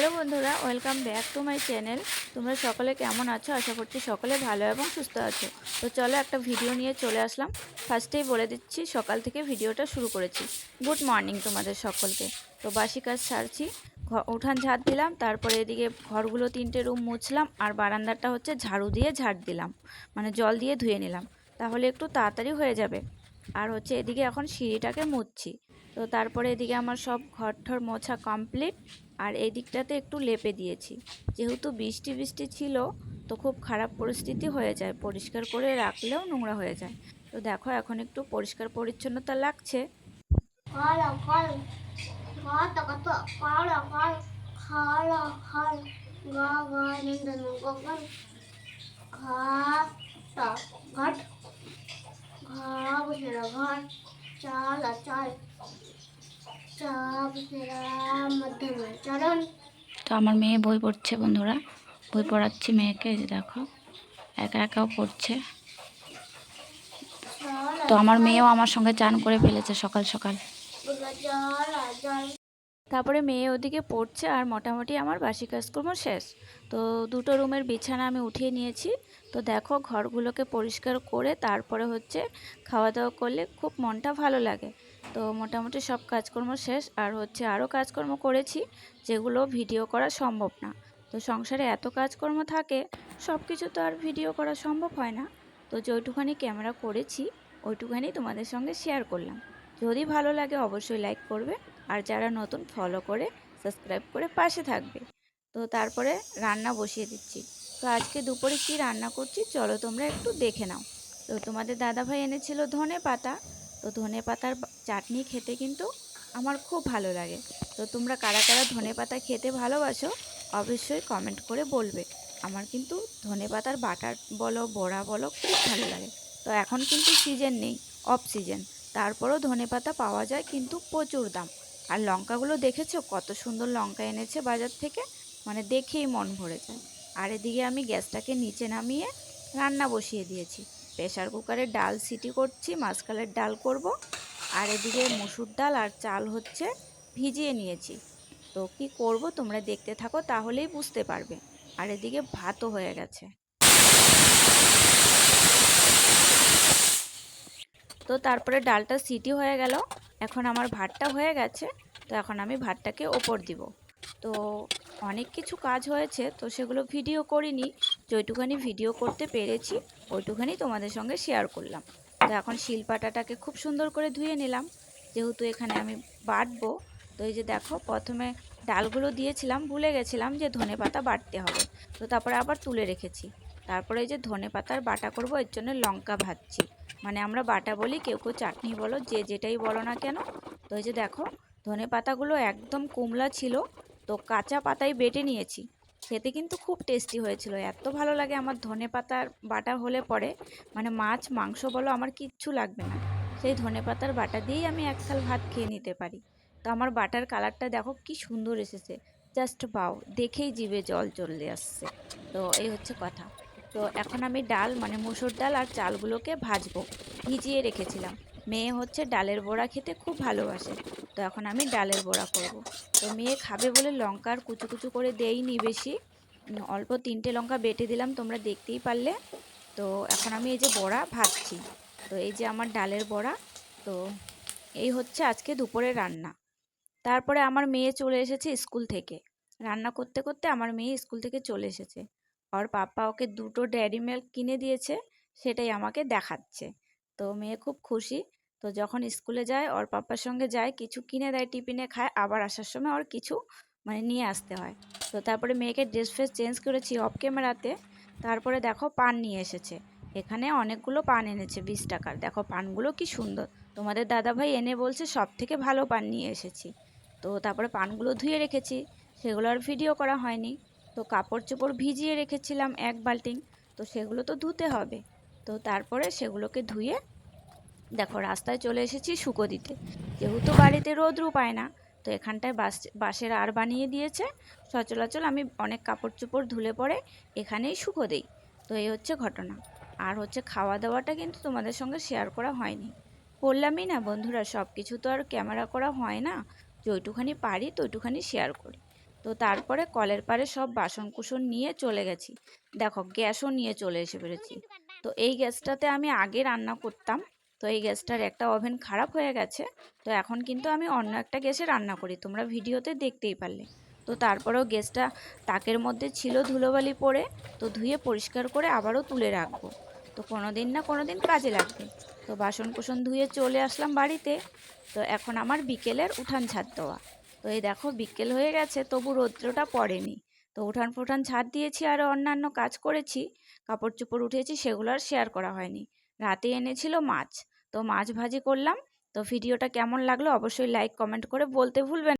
Hello বন্ধুরা, welcome back to my channel. তোমরা সকলে কেমন আছো? আশা করছি সকলে ভালো এবং সুস্থ আছো। তো চলো একটা ভিডিও নিয়ে চলে আসলাম। ফার্স্টেই বলে দিচ্ছি, সকাল থেকে ভিডিওটা শুরু করেছি। গুড মর্নিং তোমাদের সকলকে। তো বাসি কাজ সারছি উঠান ঝাড় দিলাম, তারপরে এদিকে ঘরগুলো তিনটে রুম মুছলাম, আর বারান্দাটা হচ্ছে ঝাড়ু দিয়ে ঝাড় দিলাম মানে জল দিয়ে ধুয়ে নিলাম। তাহলে একটু তাড়াতাড়ি হয়ে যাবে। আর হচ্ছে এদিকে এখন সিঁড়িটাকে মুছছি। তো তারপরে এদিকে আমার সব ঘর ঠর মোছা কমপ্লিট। আর এই দিকটাতে একটু লেপে দিয়েছি যেহেতু বৃষ্টি বৃষ্টি ছিল তো খুব খারাপ পরিস্থিতি হয়ে যায় পরিষ্কার করে রাখলেও নোংরা হয়ে যায় তো দেখো এখন একটু পরিষ্কার পরিচ্ছন্নতা লাগছে Hola, Juan. Gata, gata, para, para, hala, hal, ga, ga, ninda, nunga, gan. ঘাটা ঘাট ঘা বসেরা ঘাট চালা চাল তো আমার মেয়ে বই পড়ছে বন্ধুরা। বই পড়াচ্ছি মেয়েকে যে দেখো একা একাও পড়ছে। তো আমার মেয়েও আমার সঙ্গে চান করে ফেলেছে সকাল সকাল। তারপরে মেয়ে ওদিকে পড়ছে আর মোটামুটি আমার বাসি কাজকর্ম শেষ। তো দুটো রুমের বিছানা আমি উঠিয়ে নিয়েছি। তো দেখো ঘরগুলোকে পরিষ্কার করে তারপরে হচ্ছে খাওয়া দাওয়া করলে খুব মনটা ভালো লাগে। তো মোটামুটি সব কাজকর্ম শেষ, আর হচ্ছে আরও কাজকর্ম করেছি যেগুলো ভিডিও করা সম্ভব না। তো সংসারে এত কাজকর্ম থাকে সব কিছু তো আর ভিডিও করা সম্ভব হয় না। তো যেটুখানি ক্যামেরা করেছি, ওইটুখানি তোমাদের সঙ্গে শেয়ার করলাম। যদি ভালো লাগে অবশ্যই লাইক করবে, আর যারা নতুন ফলো করে সাবস্ক্রাইব করে পাশে থাকবে। তো তারপরে রান্না বসিয়ে দিচ্ছি। তো আজকে দুপুরে কি রান্না করছি, চলো তোমরা একটু দেখে নাও। তো তোমাদের দাদাভাই এনেছিল ধনে পাতা তো ধনে পাতার চাটনি খেতে কিন্তু আমার খুব ভালো লাগে। তো তোমরা কারা কারা ধনে পাতা খেতে ভালোবাসো, অবশ্যই কমেন্ট করে বলবে। আমার কিন্তু ধনে পাতার বাটার বলো, বড়া বলো, খুব ভালো লাগে। তো এখন কিন্তু সিজন নেই অফ সিজন তারপরও ধনে পাতা পাওয়া যায় কিন্তু প্রচুর দাম। আর লঙ্কাগুলো দেখেছ? কত সুন্দর লঙ্কা এনেছে বাজার থেকে। মানে দেখেই মন ভরে যায়। আর এদিকে আমি গ্যাসটাকে নিচে নামিয়ে রান্না বসিয়ে দিয়েছি। প্রেশার কুকারে ডাল সিটি করছি মাসকালের ডাল করব। আর এদিকে মসুর ডাল আর চাল হচ্ছে ভিজিয়ে নিয়েছি। তো কি করব তোমরা দেখতে থাকো, তাহলেই বুঝতে পারবে। আর এদিকে ভাতও হয়ে গেছে। তো তারপরে ডালটা সিটি হয়ে গেল। এখন আমার ভাতটা হয়ে গেছে। তো এখন আমি ভাতটাকে ওপর দিব। তো অনেক কিছু কাজ হয়েছে, তো সেগুলো ভিডিও করিনি। যেটুখানি ভিডিও করতে পেরেছি, ওইটুখানি তোমাদের সঙ্গে শেয়ার করলাম। তো এখন শিলপাটাটাকে খুব সুন্দর করে ধুয়ে নিলাম। যেহেতু এখানে আমি বাটবো, তো এই যে দেখো, প্রথমে ডালগুলো দিয়েছিলাম, ভুলে গেছিলাম যে ধনে পাতা বাটতে হবে। তো তারপরে আবার তুলে রেখেছি। তারপরে এই যে ধনে পাতার বাটা করব, এর জন্য লঙ্কা ভাজছি। মানে আমরা বাটা বলি, কেউ কেউ চাটনি বলো, যে যেটাই বলো না কেন। তো এই যে দেখো, ধনে পাতাগুলো একদম কুমলা ছিল, তো কাঁচা পাতায় বেটে নিয়েছি। খেতে কিন্তু খুব টেস্টি হয়েছিল। এত ভালো লাগে আমার ধনে পাতার বাটা হলে পরে। মানে মাছ, মাংস বলো, আমার কিচ্ছু লাগবে না। সেই ধনে পাতার বাটা দিয়েই আমি এক থাল ভাত খেয়ে নিতে পারি। তো আমার বাটার কালারটা দেখো কি সুন্দর এসেছে। জাস্ট বাও, দেখেই জিভে জল চলে আসছে। তো এই হচ্ছে কথা। তো এখন আমি ডাল মানে মুসুর ডাল আর চালগুলোকে ভাজবো। ভিজিয়ে রেখেছিলাম। মেয়ে হচ্ছে ডালের বড়া খেতে খুব ভালোবাসে। তো এখন আমি ডালের বড়া করব। তো মেয়ে খাবে বলে লঙ্কার কুচু কুচু করে দেইনি বেশি। অল্প তিনটে লঙ্কা বেটে দিলাম, তোমরা দেখতেই পারলে। তো এখন আমি এই যে বড়া ভাজছি। তো এই যে আমার ডালের বড়া। তো এই হচ্ছে আজকে দুপুরে রান্না। তারপরে আমার মেয়ে চলে এসেছে স্কুল থেকে। রান্না করতে করতে আমার মেয়ে স্কুল থেকে চলে এসেছে। ওর পাপা ওকে দুটো ড্যারি মিল্ক কিনে দিয়েছে, সেটাই আমাকে দেখাচ্ছে। তো মেয়ে খুব খুশি। তো যখন স্কুলে যায়, ওর পাপার সঙ্গে যায়, কিছু কিনে দেয়, টিফিনে খায়, আবার আসার সময় ওর কিছু মানে নিয়ে আসতে হয়। তো তারপরে মেয়েকে ড্রেস ফ্রেস চেঞ্জ করেছি অফ ক্যামেরাতে তারপরে দেখো পান নিয়ে এসেছে। এখানে অনেকগুলো পান এনেছে, বিশ টাকার। দেখো পানগুলো কি সুন্দর। তোমাদের দাদাভাই এনে বলছে সব থেকে ভালো পান নিয়ে এসেছি। তো তারপরে পানগুলো ধুয়ে রেখেছি। সেগুলো আর ভিডিও করা হয়নি। তো কাপড় চোপড় ভিজিয়ে রেখেছিলাম এক বালতিং। তো সেগুলো তো ধুতে হবে। তো তারপরে সেগুলোকে ধুয়ে দেখো, রাস্তায় চলে এসেছি শুকো দিতে। যেহেতু বাড়িতে রোদ্রু পায় না, তো এখানটায় বাস, বাঁশের আর বানিয়ে দিয়েছে। সচরাচর আমি অনেক কাপড় চোপড় ধুলে পরে এখানেই শুকো দিই। তো এই হচ্ছে ঘটনা। আর হচ্ছে খাওয়া দাওয়াটা কিন্তু তোমাদের সঙ্গে শেয়ার করা হয়নি। বললামই না বন্ধুরা সব কিছু তো আর ক্যামেরা করা হয় না। যেটুখানি পারি তো ওইটুখানি শেয়ার করি। তো তারপরে কলের পারে সব বাসন কুসন নিয়ে চলে গেছি। দেখো, গ্যাসও নিয়ে চলে এসে পেরেছি তো এই গ্যাসটাতে আমি আগে রান্না করতাম। তো এই গ্যাসটার একটা ওভেন খারাপ হয়ে গেছে। তো এখন কিন্তু আমি অন্য একটা গ্যাসে রান্না করি, তোমরা ভিডিওতে দেখতেই পারলে। তো তারপরেও গ্যাসটা তাকের মধ্যে ছিল ধুলোবালি পড়ে তো ধুয়ে পরিষ্কার করে আবারও তুলে রাখব। তো কোনো দিন না কোনো দিন কাজে লাগবে। তো বাসন কুসন ধুয়ে চলে আসলাম বাড়িতে। তো এখন আমার বিকেলের উঠান ছাদ দেওয়া। তো এই দেখো বিকেল হয়ে গেছে, তবু রৌদ্রটা পড়েনি। তো উঠান ফুঠান ছাদ দিয়েছি আর অন্যান্য কাজ করেছি। কাপড় চোপড় উঠেছি, সেগুলো আর শেয়ার করা হয়নি। রাতে এনেছিল মাছ। তো মাছ ভাজি করলাম। তো ভিডিওটা কেমন লাগল অবশ্যই লাইক কমেন্ট করে বলতে ভুলবেন